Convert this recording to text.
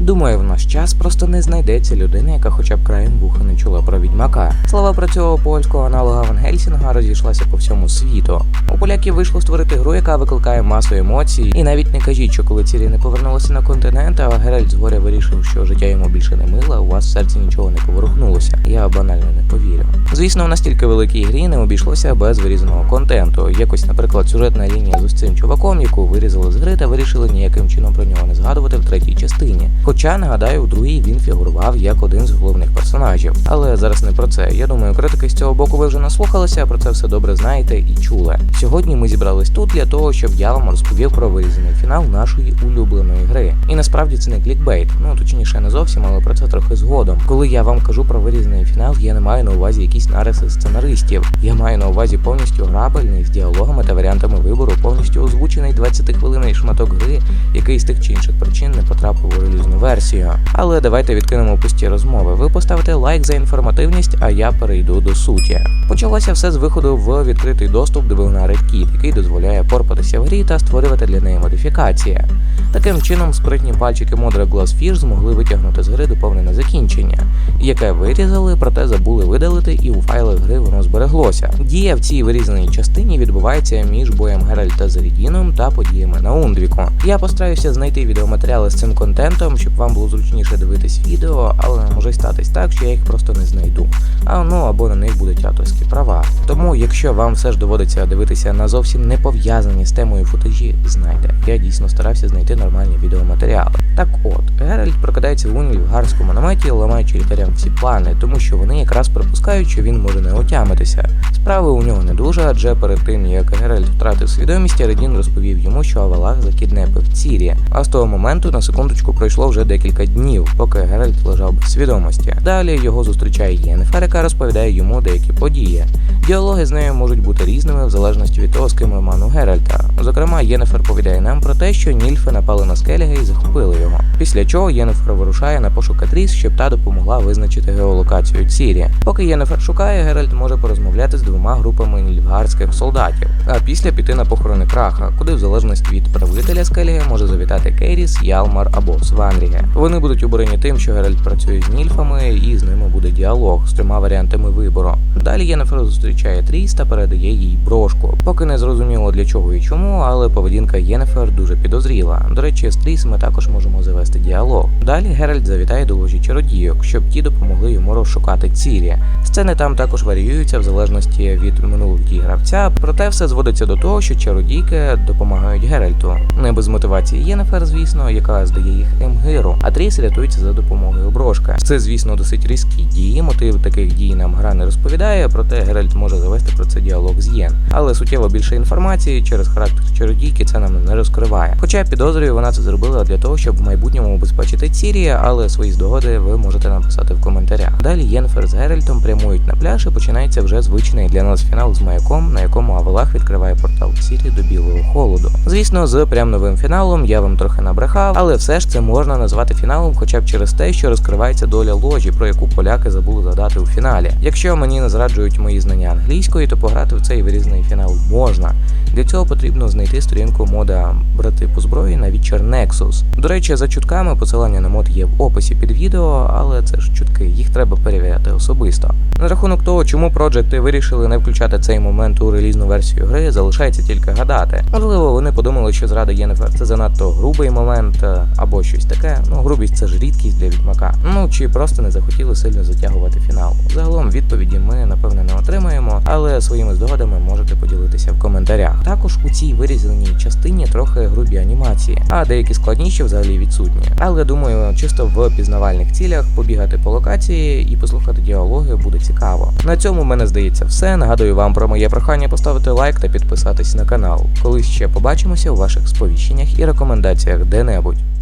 Думаю, в наш час просто не знайдеться людина, яка хоча б краєм вуха не чула про відьмака. Слава про цього польського аналога Ван Гельсінга розійшлася по всьому світу. У поляків вийшло створити гру, яка викликає масу емоцій. І навіть не кажіть, що коли Цірі не повернулася на континент, а Геральт згоря вирішив, що життя йому більше не миле, у вас в серці нічого не поворухнулося. Я банально не повірю. Звісно, в настільки великій грі не обійшлося без вирізаного контенту. Якось, наприклад, сюжетна лінія з ось цим чуваком, яку вирізали з гри та вирішили ніяким чином про нього не згадувати в третій частині. Хоча нагадаю, у другій він фігурував як один з головних персонажів. Але зараз не про це. Я думаю, критики з цього боку ви вже наслухалися, про це все добре знаєте і чули. Сьогодні ми зібрались тут для того, щоб я вам розповів про вирізаний фінал нашої улюбленої гри. І насправді це не клікбейт, ну точніше не зовсім, але про це трохи згодом. Коли я вам кажу про вирізаний фінал, я не маю на увазі якісь нариси сценаристів. Я маю на увазі повністю грабельний з діалогами та варіантами вибору, повністю озвучений 20-хвилинний шматок гри, який з тих чи інших причин не потрапив у релізну версію. Але давайте відкинемо пусті розмови. Ви поставите лайк за інформативність, а я перейду до суті. Почалося все з виходу в відкритий доступ до двигуна RedKit, який дозволяє порпатися в грі та створювати для неї модифікації. Таким чином, спритні пальчики модера Glassfish змогли витягнути з гри доповнене закінчення, яке вирізали, проте забули видалити, і у файлах гри воно збереглося. Дія в цій вирізаній частині відбувається між боєм Геральта з Рідіном та подіями на Ундріку. Я постараюся знайти відеоматеріали з цим контентом, щоб вам було зручніше дивитись відео, але може статись так, що я їх просто не знайду. А ну або на них будуть авторські права. Тому, якщо вам все ж доводиться дивитися на зовсім не пов'язані з темою футажі, знайте, я дійсно старався знайти нормальні відеоматеріали. Так от, Геральт прокидається в Унільфгарському наметі, ламаючи літарям всі плани, тому що вони якраз припускають, що він може не отямитися. Справи у нього не дуже, адже перед тим як Геральт втратив свідомість, Редін розповів йому, що Авалах закіднепив Цірі. А з того моменту на секундочку пройшло вже декілька днів, поки Геральт лежав без свідомості. Далі його зустрічає Єнефер, яка розповідає йому деякі події. Діалоги з нею можуть бути різними в залежності від того, з ким роман у Геральта. Зокрема, Єнефер повідає нам про те, що нільфи напали на Скеліга і захопили його. Після чого Єнефер вирушає на пошук Атріс, щоб та допомогла визначити геолокацію Цірі. Поки Єнефер шукає, Геральт може порозмовляти з двома групами нільфгарських солдатів, а після піти на похорони краха, куди в залежності від правителя Скеліга може завітати Кейріс, Ялмар або Сванріге. Вони будуть обурені тим, що Геральт працює з нільфами, і з ними буде діалог з трьома варіантами вибору. Далі Єнефер зустрічає Тріс та передає їй брошку. Поки не зрозуміло для чого і чому, але поведінка Єнефер дуже підозріла. До речі, з Тріс ми також можемо завести діалог. Далі Геральт завітає до ложі чародійок, щоб ті допомогли йому розшукати цілі. Сцени там також варіюються в залежності від минулих дій гравця, проте все зводиться до того, що чародійки допомагають Геральту. Не без мотивації Єнефер, звісно, яка здає їх Емгиру, а Тріс рятується за допомогою брошки. Це, звісно, досить різкі дії. Мотив таких дій нам гра не розповідає, проте Геральт може завести про це діалог з Єн. Але суттєво більше інформації через характер чародійки це нам не розкриває. Хоча підозрюю, вона це зробила для того, щоб в майбутньому убезпечити Цірі, але свої здогади ви можете написати в коментарях. Далі Єнфер з Геральтом прямують на пляж і починається вже звичний для нас фінал з маяком, на якому Авалах відкриває портал Цірі до білого холоду. Звісно, з прям новим фіналом я вам трохи набрехав, але все ж це можна назвати фіналом, хоча б через те, що розкривається доля ложі, про яку поляки забули задати у фіналі. Якщо мені не зраджують мої знання англійської, то пограти в цей вирізний фінал можна. Для цього потрібно знайти сторінку мода брати по зброї на Witcher Nexus. До речі, за чутками посилання на мод є в описі під відео, але це ж чутки, їх треба перевіряти особисто. На рахунок того, чому проджекти вирішили не включати цей момент у релізну версію гри, залишається тільки гадати. Можливо, вони подумали, що зрада Єнефер це занадто грубий момент е, або щось таке. Ну, грубість це ж рідкість для відьмака. Ну чи просто не захотіли сильно затягувати фінал. Загалом відповіді ми напевне не отримаємо, але своїми здогадами можете поділитися в коментарях. Також у цій вирізаній частині трохи грубі анімації, а деякі складніші взагалі відсутні. Але думаю, чисто в пізнавальних цілях побігати по локації і послухати діалоги буде цікаво. На цьому мене здається все. Нагадую вам про моє прохання поставити лайк та підписатись на канал. Колись ще побачимося у ваших сповіщеннях і рекомендаціях де-небудь.